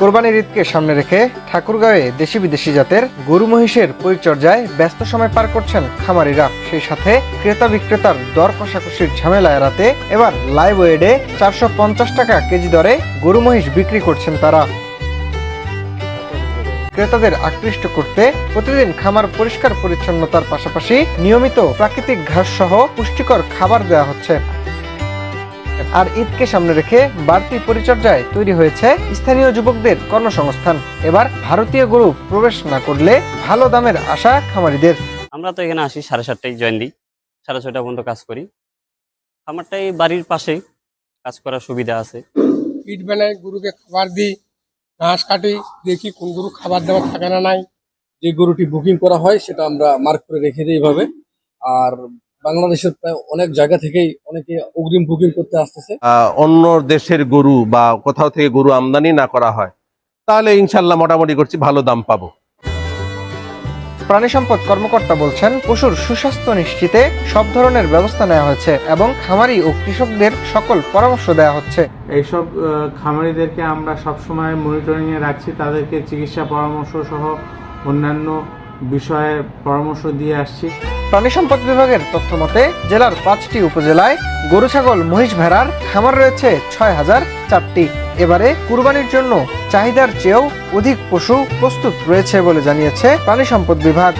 কোরবানির ঈদকে সামনে রেখে ঠাকুরগাঁওয়ে দেশি বিদেশি জাতের গরু মহিষের পরিচর্যায় ব্যস্ত সময় পার করছেন খামারিরা। সেই সাথে ক্রেতা বিক্রেতার দর কষাকষির ঝামেলা এড়াতে এবার লাইভ ওয়েডে চারশো পঞ্চাশ টাকা কেজি দরে গরু মহিষ বিক্রি করছেন তারা। ক্রেতাদের আকৃষ্ট করতে প্রতিদিন খামার পরিষ্কার পরিচ্ছন্নতার পাশাপাশি নিয়মিত প্রাকৃতিক ঘাস সহ পুষ্টিকর খাবার দেওয়া হচ্ছে। আর ঈদকে সামনে রেখে বাড়তি পরিচর্যায় তৈরি হয়েছে স্থানীয় যুবকদের কর্মসংস্থান। এবার ভারতীয় গরু প্রবেশ না করলে ভালো দামের আশা খামারিদের। আমরা তো এখানে আসি সাড়ে সাতটায় জয়েন দিই। সাড়ে ছয়টা পর্যন্ত কাজ করি। খামারটাই বাড়ির পাশেই কাজ করার সুবিধা আছে। পিট বানাই গরুকে খাবার দিই ঘাস কাটি দেখি কোন গরু খাবার দেওয়া থাকে না নাই। যে গরুটি বুকিং করা হয় সেটা আমরা মার্ক করে রেখে দিই এইভাবে। আর বাংলাদেশের প্রায় অনেক জায়গা থেকেই অনেকে অগ্রিম বুকিং করতে আসতেছে। আহ, অন্য দেশের গরু বা কোথাও থেকে গরু আমদানি না করা হয় তাহলে ইনশাল্লাহ মোটামুটি করছি ভালো দাম পাবো। প্রাণী সম্পদ কর্মকর্তা বলছেন পশুর সুস্বাস্থ্য নিশ্চিতে সব ধরনের ব্যবস্থা নেওয়া হয়েছে এবং খামারি ও কৃষকদের সকল পরামর্শ দেওয়া হচ্ছে। এইসব আহ, খামারিদেরকে আমরা সবসময় মনিটরিংয়ে রাখছি তাদেরকে চিকিৎসা পরামর্শ সহ অন্যান্য বিষয়ে পরামর্শ দিয়ে আসছি। প্রাণী সম্পদ বিভাগের তথ্য মতে, জেলার পাঁচটি উপজেলায় গরু ছাগল মহিষ ভেড়ার খামার রয়েছে ছয় হাজার চারটি। এবারে কুরবানির জন্য চাহিদার চেয়েও অধিক পশু প্রস্তুত রয়েছে বলে জানিয়েছে প্রাণী সম্পদ বিভাগ।